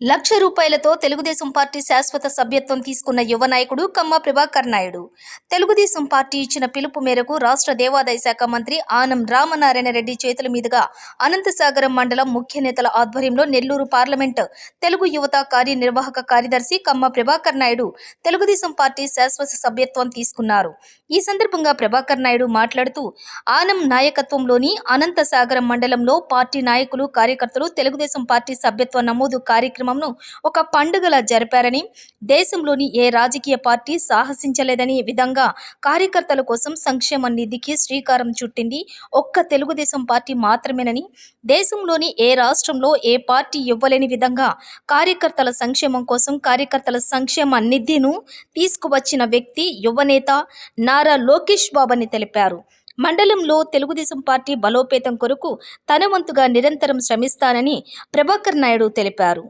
లక్ష రూపాయలతో తెలుగుదేశం పార్టీ శాశ్వత సభ్యత్వం తీసుకున్న యువ నాయకుడు కమ్మ ప్రభాకర్ నాయుడు. తెలుగుదేశం పార్టీ ఇచ్చిన పిలుపు మేరకు రాష్ట్ర దేవాదాయ శాఖ మంత్రి ఆనం రామనారాయణ రెడ్డి చేతుల మీదుగా అనంతసాగరం మండలం ముఖ్య నేతల ఆధ్వర్యంలో నెల్లూరు పార్లమెంట్ తెలుగు యువత కార్యనిర్వాహక కార్యదర్శి కమ్మ ప్రభాకర్ నాయుడు తెలుగుదేశం పార్టీ శాశ్వత సభ్యత్వం తీసుకున్నారు. ఈ సందర్భంగా ప్రభాకర్ నాయుడు మాట్లాడుతూ ఆనం నాయకత్వంలోని అనంతసాగరం మండలంలో పార్టీ నాయకులు కార్యకర్తలు తెలుగుదేశం పార్టీ సభ్యత్వ నమోదు కార్యక్రమం కార్యక్రమంను ఒక పండుగలా జరిపారని దేశంలోని ఏ రాజకీయ పార్టీ సాహసించలేదని విధంగా కార్యకర్తల కోసం సంక్షేమ నిధికి శ్రీకారం చుట్టింది ఒక్క తెలుగుదేశం పార్టీ మాత్రమేనని దేశంలోని ఏ రాష్ట్రంలో ఏ పార్టీ ఇవ్వలేని విధంగా కార్యకర్తల సంక్షేమం కోసం కార్యకర్తల సంక్షేమ నిధిను తీసుకువచ్చిన వ్యక్తి యువనేత నారా లోకేష్ బాబు అని తెలిపారు. మండలంలో తెలుగుదేశం పార్టీ బలోపేతం కొరకు తన వంతుగా నిరంతరం శ్రమిస్తానని ప్రభాకర్ నాయుడు తెలిపారు.